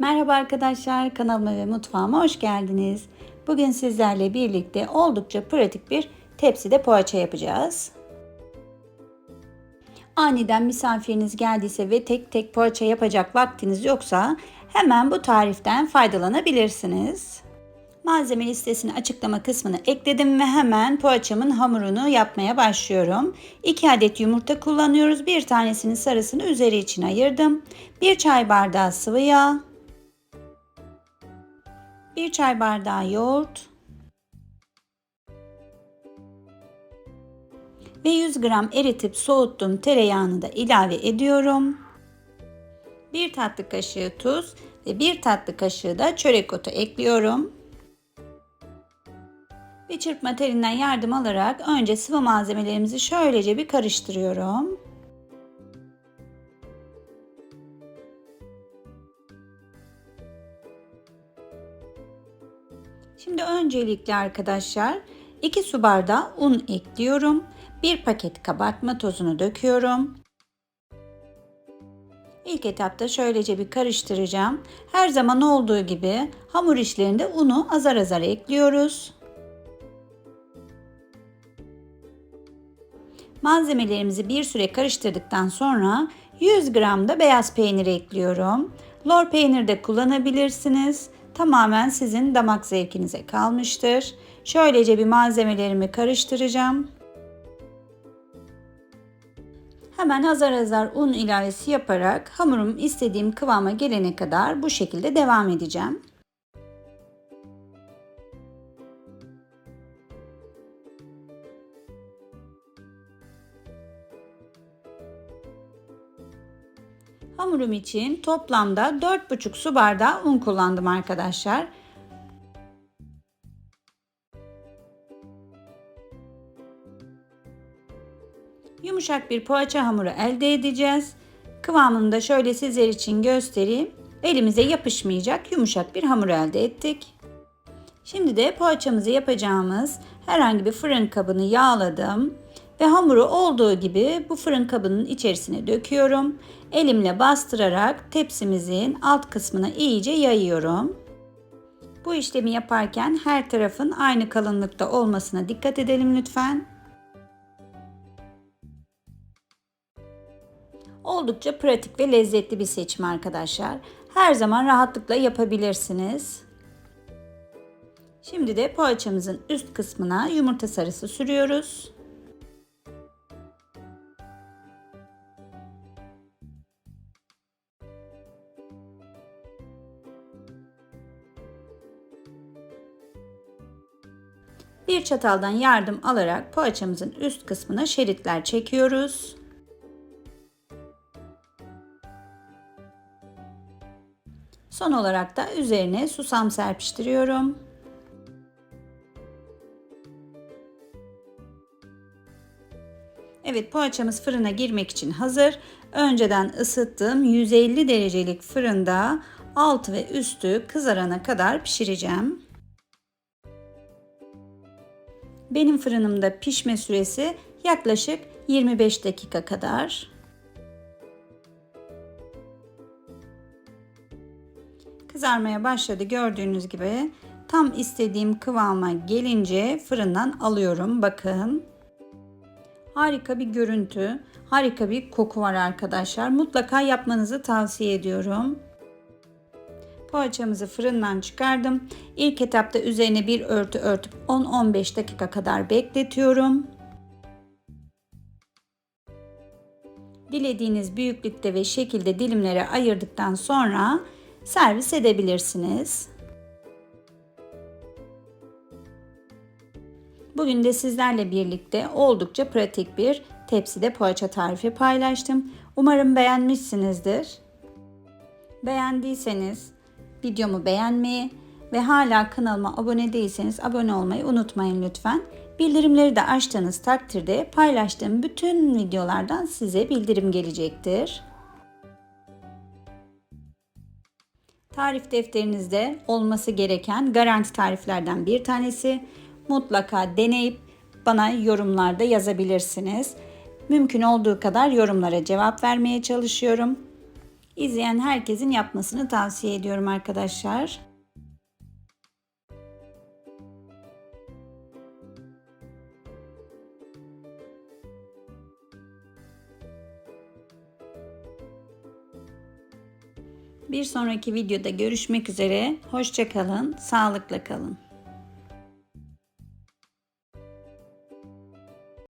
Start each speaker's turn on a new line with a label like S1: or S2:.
S1: Merhaba arkadaşlar, kanalıma ve mutfağıma hoş geldiniz. Bugün sizlerle birlikte oldukça pratik bir tepside poğaça yapacağız. Aniden misafiriniz geldiyse ve tek tek poğaça yapacak vaktiniz yoksa hemen bu tariften faydalanabilirsiniz. Malzeme listesini açıklama kısmına ekledim ve hemen poğaçamın hamurunu yapmaya başlıyorum. 2 adet yumurta kullanıyoruz. Bir tanesinin sarısını üzeri için ayırdım. 1 çay bardağı sıvı yağ, 1 çay bardağı yoğurt ve 100 gram eritip soğuttuğum tereyağını da ilave ediyorum. 1 tatlı kaşığı tuz ve 1 tatlı kaşığı da çörek otu ekliyorum. Bir çırpma telinden yardım alarak önce sıvı malzemelerimizi şöylece bir karıştırıyorum. Şimdi öncelikle arkadaşlar 2 su bardağı un ekliyorum. 1 paket kabartma tozunu döküyorum. İlk etapta şöylece bir karıştıracağım. Her zaman olduğu gibi hamur işlerinde unu azar azar ekliyoruz. Malzemelerimizi bir süre karıştırdıktan sonra 100 gram da beyaz peynir ekliyorum. Lor peynir de kullanabilirsiniz. Tamamen sizin damak zevkinize kalmıştır. Şöylece bir malzemelerimi karıştıracağım. Hemen azar azar un ilavesi yaparak hamurum istediğim kıvama gelene kadar bu şekilde devam edeceğim. Hamurum için toplamda 4,5 su bardağı un kullandım arkadaşlar. Yumuşak bir poğaça hamuru elde edeceğiz. Kıvamını da şöyle sizler için göstereyim. Elimize yapışmayacak yumuşak bir hamur elde ettik. Şimdi de poğaçamızı yapacağımız herhangi bir fırın kabını yağladım ve hamuru olduğu gibi bu fırın kabının içerisine döküyorum. Elimle bastırarak tepsimizin alt kısmına iyice yayıyorum. Bu işlemi yaparken her tarafın aynı kalınlıkta olmasına dikkat edelim lütfen. Oldukça pratik ve lezzetli bir seçim arkadaşlar. Her zaman rahatlıkla yapabilirsiniz. Şimdi de poğaçamızın üst kısmına yumurta sarısı sürüyoruz. Bir çataldan yardım alarak poğaçamızın üst kısmına şeritler çekiyoruz. Son olarak da üzerine susam serpiştiriyorum. Evet poğaçamız fırına girmek için hazır. Önceden ısıttığım 150 derecelik fırında altı ve üstü kızarana kadar pişireceğim. Benim fırınımda pişme süresi yaklaşık 25 dakika kadar. Kızarmaya başladı gördüğünüz gibi. Tam istediğim kıvama gelince fırından alıyorum. Bakın. Harika bir görüntü, harika bir koku var arkadaşlar. Mutlaka yapmanızı tavsiye ediyorum. Poğaçamızı fırından çıkardım. İlk etapta üzerine bir örtü örtüp 10-15 dakika kadar bekletiyorum. Dilediğiniz büyüklükte ve şekilde dilimlere ayırdıktan sonra servis edebilirsiniz. Bugün de sizlerle birlikte oldukça pratik bir tepside poğaça tarifi paylaştım. Umarım beğenmişsinizdir. Beğendiyseniz videomu beğenmeyi ve hala kanalıma abone değilseniz abone olmayı unutmayın lütfen. Bildirimleri de açtığınız takdirde paylaştığım bütün videolardan size bildirim gelecektir. Tarif defterinizde olması gereken garanti tariflerden bir tanesi. Mutlaka deneyip bana yorumlarda yazabilirsiniz. Mümkün olduğu kadar yorumlara cevap vermeye çalışıyorum. İzleyen herkesin yapmasını tavsiye ediyorum arkadaşlar. Bir sonraki videoda görüşmek üzere. Hoşça kalın, sağlıkla kalın.